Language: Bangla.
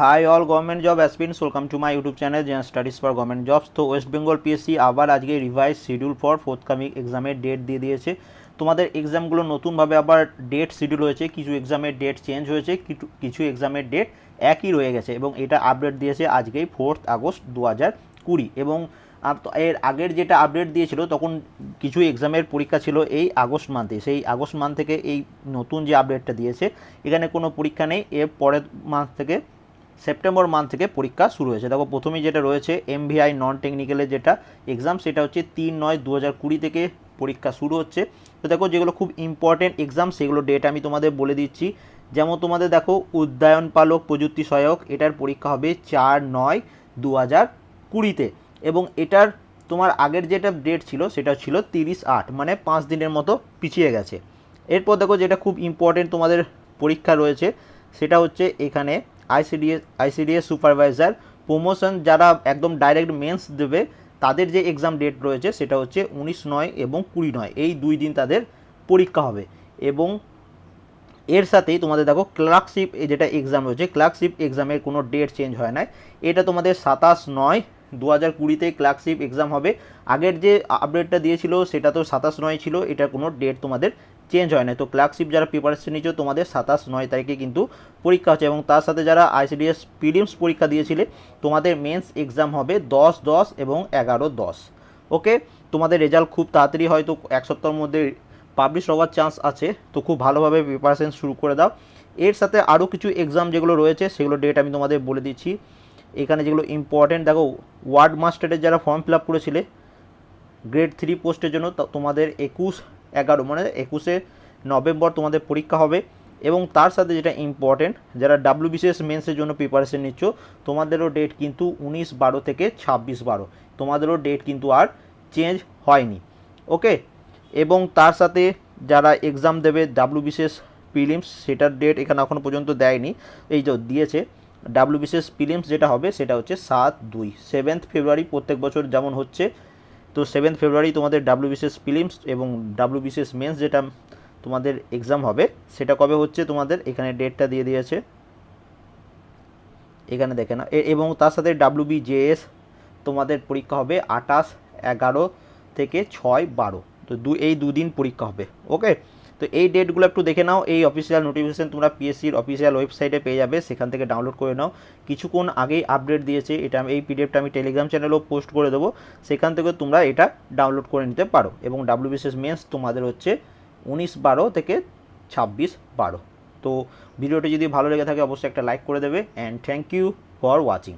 Hi all government job aspirants welcome to my YouTube channel gen studies for government jobs তো ওয়েস্ট বেঙ্গল পিএসসি আবার আজকে রিভাইজ শিডিউল ফর ফোর্থকামিং এক্সামের ডেট দিয়ে দিয়েছে। তোমাদের এক্সামগুলো নতুনভাবে আবার ডেট শিডিউল হয়েছে, কিছু এক্সামের ডেট চেঞ্জ হয়েছে, কিছু এক্সামের ডেট একই রয়ে গেছে এবং এটা আপডেট দিয়েছে আজকেই ফোর্থ আগস্ট দু হাজার কুড়ি এবং এর আগের যেটা আপডেট দিয়েছিল তখন কিছু এক্সামের পরীক্ষা ছিল এই আগস্ট মান্থে সেই আগস্ট মান্থ থেকে এই নতুন যে আপডেটটা দিয়েছে, এখানে কোনো পরীক্ষা নেই, এর পরের মাস থেকে সেপ্টেম্বর মান্থ থেকে পরীক্ষা শুরু হয়েছে। দেখো, প্রথমেই যেটা রয়েছে এমভিআই নন টেকনিক্যালের যেটা এক্সাম সেটা হচ্ছে তিন নয় দু হাজার কুড়ি থেকে পরীক্ষা শুরু হচ্ছে। তো দেখো, যেগুলো খুব ইম্পর্টেন্ট এক্সাম সেগুলো ডেট আমি তোমাদের বলে দিচ্ছি। যেমন তোমাদের দেখো, উদ্যায়ন পালক প্রযুক্তি সহায়ক, এটার পরীক্ষা হবে চার নয় দু হাজার কুড়িতে। এবং এটার তোমার আগের যেটা ডেট ছিল, সেটা ছিল তিরিশ আট মানে পাঁচ দিনের মতো পিছিয়ে গেছে। এরপর দেখো, যেটা খুব ইম্পর্টেন্ট তোমাদের পরীক্ষা রয়েছে, সেটা হচ্ছে এখানে আইসিডিএস আইসিডিএস সুপারভাইজার প্রমোশন যারা একদম ডাইরেক্ট মেন্স দেবে, তাদের যে এক্সাম ডেট রয়েছে সেটা হচ্ছে উনিশ নয় এবং কুড়ি নয়। এই দুই দিন তাদের পরীক্ষা হবে। এবং এর সাথেই তোমাদের দেখো ক্লার্কশিপ যেটা এক্সাম রয়েছে ক্লার্কশিপ এক্সামের কোনো ডেট চেঞ্জ হয় না এটা তোমাদের সাতাশ নয় দু হাজার কুড়িতে ক্লার্কশিপ এক্সাম হবে। আগের যে আপডেটটা দিয়েছিল সেটা তো সাতাশ নয় ছিল, এটার কোনো ডেট তোমাদের চেঞ্জ হয় না। তো ক্লার্কশিপ যারা প্রিপারেশন নিচ্ছ তোমাদের সাতাশ নয় তারিখে কিন্তু পরীক্ষা হচ্ছে এবং তার সাথে যারা আইসিডিএস প্রিলিমস পরীক্ষা দিয়েছিলে, তোমাদের মেন্স এক্সাম হবে দশ দশ এবং এগারো দশ। ওকে? তোমাদের রেজাল্ট খুব তাড়াতাড়ি হয়তো এক সপ্তাহের মধ্যে পাবলিশ হওয়ার চান্স আছে, তো খুব ভালোভাবে প্রিপারেশন শুরু করে দাও। এর সাথে আরও কিছু এক্সাম যেগুলো রয়েছে, সেগুলো ডেট আমি তোমাদের বলে দিচ্ছি। এখানে যেগুলো ইম্পর্টেন্ট দেখো ওয়ার্ড মাস্টারের যারা ফর্ম ফিল আপ করেছিলে গ্রেড থ্রি পোস্টের জন্য তোমাদের একুশ এগারো মানে একুশে নভেম্বর তোমাদের পরীক্ষা হবে। এবং তার সাথে যেটা ইম্পর্টেন্ট যারা ডাব্লিউ বিসিএস মেন্সের জন্য প্রিপারেশন নিচ্ছ, তোমাদেরও ডেট কিন্তু উনিশ বারো থেকে ছাব্বিশ বারো। তোমাদেরও ডেট কিন্তু আর চেঞ্জ হয়নি। ওকে? এবং তার সাথে যারা এক্সাম দেবে ডাব্লিউ বিসিএস প্রিলিমস সেটার ডেট এখানে এখনও পর্যন্ত দেয়নি। এই যে দিয়েছে ডাব্লিউ বিসিএস প্রিলিমস যেটা হবে, সেটা হচ্ছে সাত দুই সেভেন্থ ফেব্রুয়ারি প্রত্যেক বছর যেমন হচ্ছে তো সেভেন্থ ফেব্রুয়ারি তোমাদের ডাব্লিউ বিসিএস প্রিলিমস এবং ডাব্লিউ বিসিএস মেন্স যেটা তোমাদের এক্সাম হবে, সেটা কবে হচ্ছে তোমাদের? এখানে ডেটটা দিয়ে দিয়েছে। এখানে দেখে না এবং তার সাথে ডাব্লিউ বিজেএস তোমাদের পরীক্ষা হবে আঠাশ, এগারো থেকে ছয়, বারো। তো দু, এই দুদিন পরীক্ষা হবে। ওকে তো এই ডেটগুলো একটু দেখে নাও। এই অফিসিয়াল নোটিফিকেশন তোমরা পিএসসির অফিসিয়াল ওয়েবসাইটে পেয়ে যাবে, সেখান থেকে ডাউনলোড করে নাও। কিছুক্ষণ আগেই আপডেট দিয়েছে, এটা এই পিডিএফটা আমি টেলিগ্রাম চ্যানেলেও পোস্ট করে দেবো। সেখান থেকে তোমরা এটা ডাউনলোড করে নিতে পারো। এবং ডাব্লিউবিসিএস মেন্স তোমাদের হচ্ছে উনিশ বারো থেকে ছাব্বিশ বারো। তো ভিডিওটি যদি ভালো লেগে থাকে, অবশ্যই একটা লাইক করে দেবে। And thank you for watching